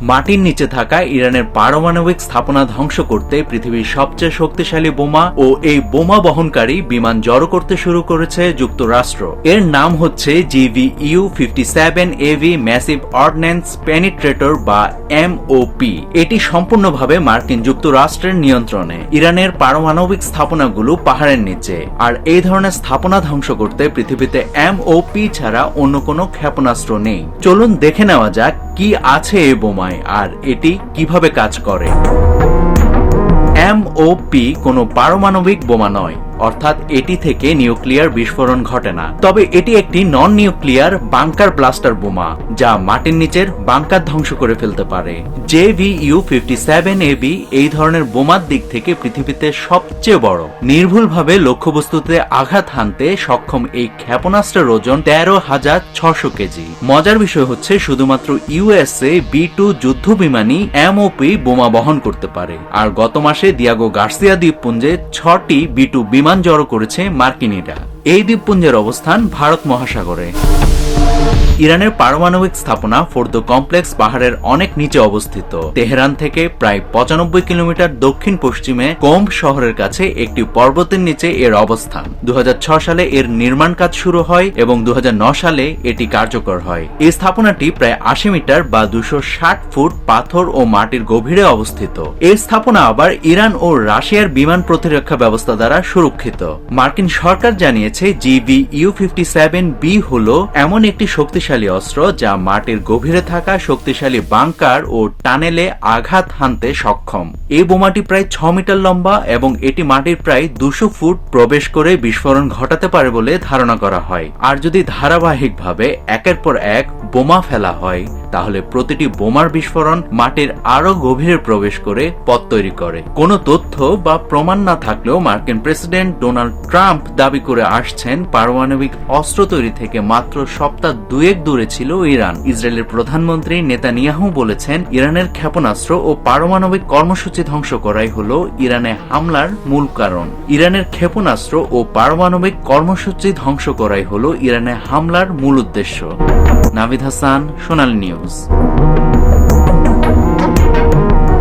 মাটির নিচে থাকা ইরানের পারমাণবিক স্থাপনা ধ্বংস করতে পৃথিবীর সবচেয়ে শক্তিশালী বোমা ও এই বোমা বহনকারী বিমান জড়ো করতে শুরু করেছে যুক্তরাষ্ট্র। এর নাম হচ্ছে G B U fifty seven A B massive ordnance penetrator বা এমওপি। এটি সম্পূর্ণভাবে মার্কিন যুক্তরাষ্ট্রের নিয়ন্ত্রণে। ইরানের পারমাণবিক স্থাপনাগুলো পাহাড়ের নিচে। আর এই ধরনের স্থাপনা ধ্বংস করতে পৃথিবীতে এমওপি ছাড়া অন্য কোনো ক্ষেপণাস্ত্র নেই। চলুন দেখে নেওয়া যাক কি আছে এ বোমায় আর এটি কীভাবে কাজ করে? এম ও পি কোনো পারমাণবিক বোমা নয়। অর্থাৎ এটি থেকে নিউক্লিয়ার বিস্ফোরণ ঘটে না। তবে এটি একটি নন নিউক্লিয়ার বাংকার ব্লাস্টার বোমা, যা মাটির নিচের বাংকার ধ্বংস করে ফেলতে পারে। G B U fifty seven A B এই ধরনের বোমার দিক থেকে পৃথিবীতে সবচেয়ে বড়। নির্ভুলভাবে লক্ষ্যবস্তুতে আঘাত হানতে সক্ষম এই ক্ষেপণাস্ত্রের ওজন তেরো হাজার ছশো কেজি। মজার বিষয় হচ্ছে শুধুমাত্র ইউএসএ বি টু যুদ্ধ বিমানই এমওপি বোমা বহন করতে পারে। আর গত মাসে দিয়াগো গার্সিয়া দ্বীপপুঞ্জে ছটি বি টু বিমান জড়ো করেছে মার্কিনিরা এই দ্বীপপুঞ্জের অবস্থান ভারত মহাসাগরে। ইরানের পারমাণবিক স্থাপনা ফোর্দো কমপ্লেক্স পাহাড়ের অনেক নিচে অবস্থিত। তেহরান থেকে প্রায় পঁচানব্বই কিলোমিটার দক্ষিণ পশ্চিমে কোম্ব শহরের কাছে একটি পর্বতের নিচে এর অবস্থান। দু সালে এর নির্মাণ কাজ শুরু হয় এবং দু সালে এটি কার্যকর হয়। এই স্থাপনাটি প্রায় আশি মিটার বা দুশো ফুট পাথর ও মাটির গভীরে অবস্থিত। এই স্থাপনা আবার ইরান ও রাশিয়ার বিমান প্রতিরক্ষা ব্যবস্থা দ্বারা সুরক্ষিত। মার্কিন সরকার জানিয়েছে G B U fifty seven B হল এমন একটি শক্তিশালী অস্ত্র যা মাটির গভীরে থাকা শক্তিশালী বাংকার ও টানেলে আঘাত হানতে সক্ষম। এই বোমাটি প্রায় ছ মিটার লম্বা এবং এটি মাটির প্রায় দুশো ফুট প্রবেশ করে বিস্ফোরণ ঘটাতে পারে বলে ধারণা করা হয়। আর যদি ধারাবাহিকভাবে একের পর এক বোমা ফেলা হয়, তাহলে প্রতিটি বোমার বিস্ফোরণ মাটির আরও গভীরে প্রবেশ করে পথ তৈরি করে। কোনো তথ্য বা প্রমাণ না থাকলেও মার্কিন প্রেসিডেন্ট ডোনাল্ড ট্রাম্প দাবি করে আসছেন পারমাণবিক অস্ত্র তৈরি থেকে মাত্র সপ্তাহ দুয়েক দূরে ছিল ইরান। ইসরায়েলের প্রধানমন্ত্রী নেতানিয়াহু বলেছেন, ইরানের ক্ষেপণাস্ত্র ও পারমাণবিক কর্মসূচি ধ্বংস করাই হল ইরানে হামলার মূল কারণ। ইরানের ক্ষেপণাস্ত্র ও পারমাণবিক কর্মসূচি ধ্বংস করাই হল ইরানে হামলার মূল উদ্দেশ্য। নাভিদ হাসান, সোনালী নিউজ।